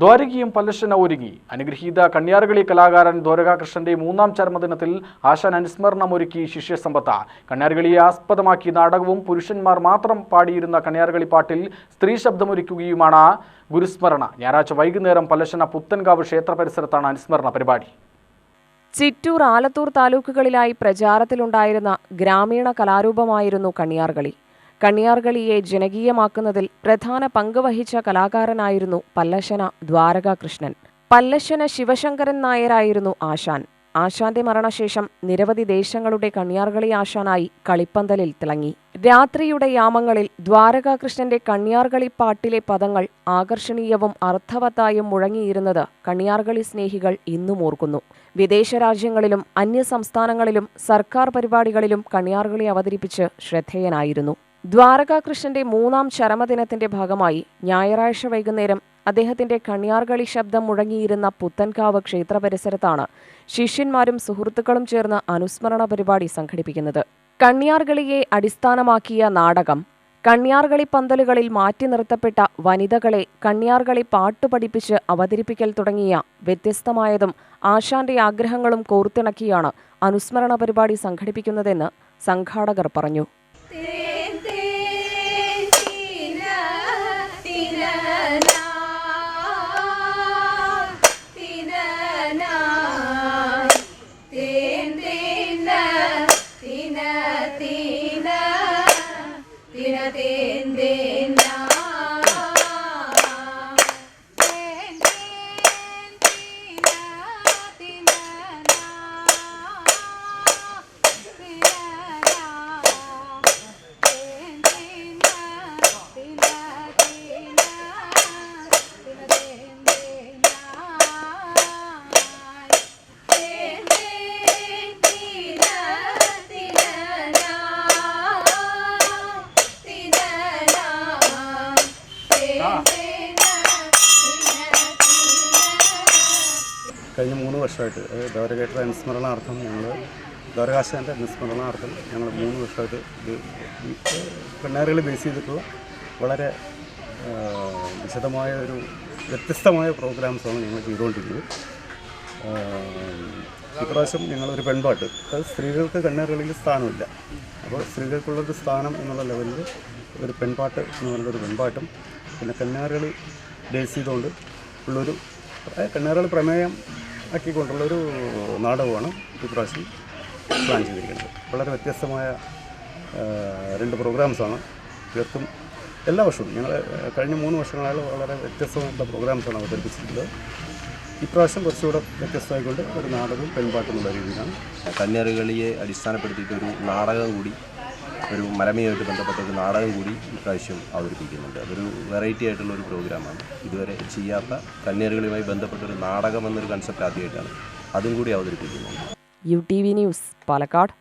ദ്വാരകയും പല്ലശന ഒരുങ്ങി. അനുഗ്രഹീത കണ്യാർകളി കലാകാരൻ ദ്വാരകാകൃഷ്ണന്റെ മൂന്നാം ചരമദിനത്തിൽ ആശാൻ അനുസ്മരണം ഒരുക്കി ശിഷ്യസമ്പത്ത. കണ്യാർകളിയെ ആസ്പദമാക്കി നാടകവും പുരുഷന്മാർ മാത്രം പാടിയിരുന്ന കണ്യാർകളി പാട്ടിൽ സ്ത്രീ ശബ്ദമൊരുക്കുകയുമാണ് ഗുരുസ്മരണ. ഞായറാഴ്ച വൈകുന്നേരം പല്ലശന പുത്തൻകാവ് ക്ഷേത്ര പരിസരത്താണ് അനുസ്മരണ പരിപാടി. ചിറ്റൂർ ആലത്തൂർ താലൂക്കുകളിലായി പ്രചാരത്തിലുണ്ടായിരുന്ന ഗ്രാമീണ കലാരൂപമായിരുന്നു കണിയാർകളി. കണിയാർകളിയെ ജനകീയമാക്കുന്നതിൽ പ്രധാന പങ്കുവഹിച്ച കലാകാരനായിരുന്നു പല്ലശന ദ്വാരകാകൃഷ്ണൻ. പല്ലശന ശിവശങ്കരൻ നായരായിരുന്നു ആശാൻ. ആശാന്റെ മരണശേഷം നിരവധി ദേശങ്ങളുടെ കണ്യാർകളി ആശാനായി കളിപ്പന്തലിൽ തിളങ്ങി. രാത്രിയുടെ യാമങ്ങളിൽ ദ്വാരകാകൃഷ്ണന്റെ കണ്യാർകളി പാട്ടിലെ പദങ്ങൾ ആകർഷണീയവും അർത്ഥവത്തായും മുഴങ്ങിയിരുന്നത് കണ്യാർകളി സ്നേഹികൾ ഇന്നും ഓർക്കുന്നു. വിദേശ രാജ്യങ്ങളിലും അന്യ സംസ്ഥാനങ്ങളിലും സർക്കാർ പരിപാടികളിലും കണ്യാർകളി അവതരിപ്പിച്ച് ശ്രദ്ധേയനായിരുന്നു. ദ്വാരകാകൃഷ്ണന്റെ മൂന്നാം ചരമദിനത്തിന്റെ ഭാഗമായി ഞായറാഴ്ച വൈകുന്നേരം അദ്ദേഹത്തിന്റെ കണ്യാർകളി ശബ്ദം മുഴങ്ങിയിരുന്ന പുത്തൻകാവ് ക്ഷേത്ര പരിസരത്താണ് ശിഷ്യന്മാരും സുഹൃത്തുക്കളും ചേർന്ന് അനുസ്മരണ പരിപാടി സംഘടിപ്പിക്കുന്നത്. കണ്യാർകളിയെ അടിസ്ഥാനമാക്കിയ നാടകം കണ്യാർകളി പന്തലുകളിൽ മാറ്റി നിർത്തപ്പെട്ട വനിതകളെ കണ്യാർകളി പാട്ടു പഠിപ്പിച്ച് അവതരിപ്പിക്കൽ തുടങ്ങിയ വ്യത്യസ്തമായതും ആശാന്റെ ആഗ്രഹങ്ങളും കോർത്തിണക്കിയാണ് അനുസ്മരണ പരിപാടി സംഘടിപ്പിക്കുന്നതെന്ന് സംഘാടകർ പറഞ്ഞു. കഴിഞ്ഞ മൂന്ന് വർഷമായിട്ട് ഗൗരകേട്ട അനുസ്മരണാർത്ഥം ഞങ്ങൾ ഗൗരകാശാന്റെ അനുസ്മരണാർത്ഥം ഞങ്ങൾ മൂന്ന് വർഷമായിട്ട് ഇത് ഈ ബേസ് ചെയ്തിട്ടുള്ള വളരെ വിശദമായ ഒരു വ്യത്യസ്തമായ പ്രോഗ്രാംസാണ് ഞങ്ങൾ ചെയ്തുകൊണ്ടിരിക്കുന്നത്. ആ, ഇപ്രാവശ്യം ഞങ്ങളൊരു പെൺപാട്ട് അത് സ്ത്രീകൾക്ക് കണ്ണേറുകളിൽ സ്ഥാനമില്ല. അപ്പോൾ സ്ത്രീകൾക്കുള്ളൊരു സ്ഥാനം എന്നുള്ള ലെവലിൽ ഒരു പെൺപാട്ട് എന്ന് പറയുന്നൊരു പെൺപാട്ടും പിന്നെ കന്നാറുകളി ബേസ് ചെയ്തുകൊണ്ട് ഉള്ളൊരു കന്നാറുകളി പ്രമേയം ആക്കിക്കൊണ്ടുള്ളൊരു നാടകമാണ് ഇപ്രാവശ്യം പ്ലാൻ ചെയ്തിരിക്കുന്നത്. വളരെ വ്യത്യസ്തമായ രണ്ട് പ്രോഗ്രാംസാണ് തീർത്തും എല്ലാ വർഷവും ഞങ്ങൾ കഴിഞ്ഞ മൂന്ന് വർഷങ്ങളായാലും വളരെ വ്യത്യസ്തമായിട്ടുള്ള പ്രോഗ്രാംസാണ് അവതരിപ്പിച്ചിട്ടുള്ളത് ഇപ്രാവശ്യം കുറച്ചുകൂടെ വ്യത്യസ്തമായിക്കൊണ്ട് ഒരു നാടകവും പെൺപാട്ടും എന്നുള്ള രീതിയിലാണ്. കന്യാറുകളിയെ അടിസ്ഥാനപ്പെടുത്തിയിട്ട് ഒരു നാടകം കൂടി ഒരു മലമയുമായിട്ട് ബന്ധപ്പെട്ട ഒരു നാടകം കൂടി ഇപ്രാവശ്യം അവതരിപ്പിക്കുന്നുണ്ട്. അതൊരു വെറൈറ്റി ആയിട്ടുള്ള ഒരു പ്രോഗ്രാമാണ് ഇതുവരെ ചെയ്യാത്ത കന്യാറുകളുമായി ബന്ധപ്പെട്ട ഒരു നാടകം എന്നൊരു കൺസെപ്റ്റ് ആദ്യമായിട്ടാണ് അതും കൂടി അവതരിപ്പിക്കുന്നുണ്ട്. U T V news Palakkad.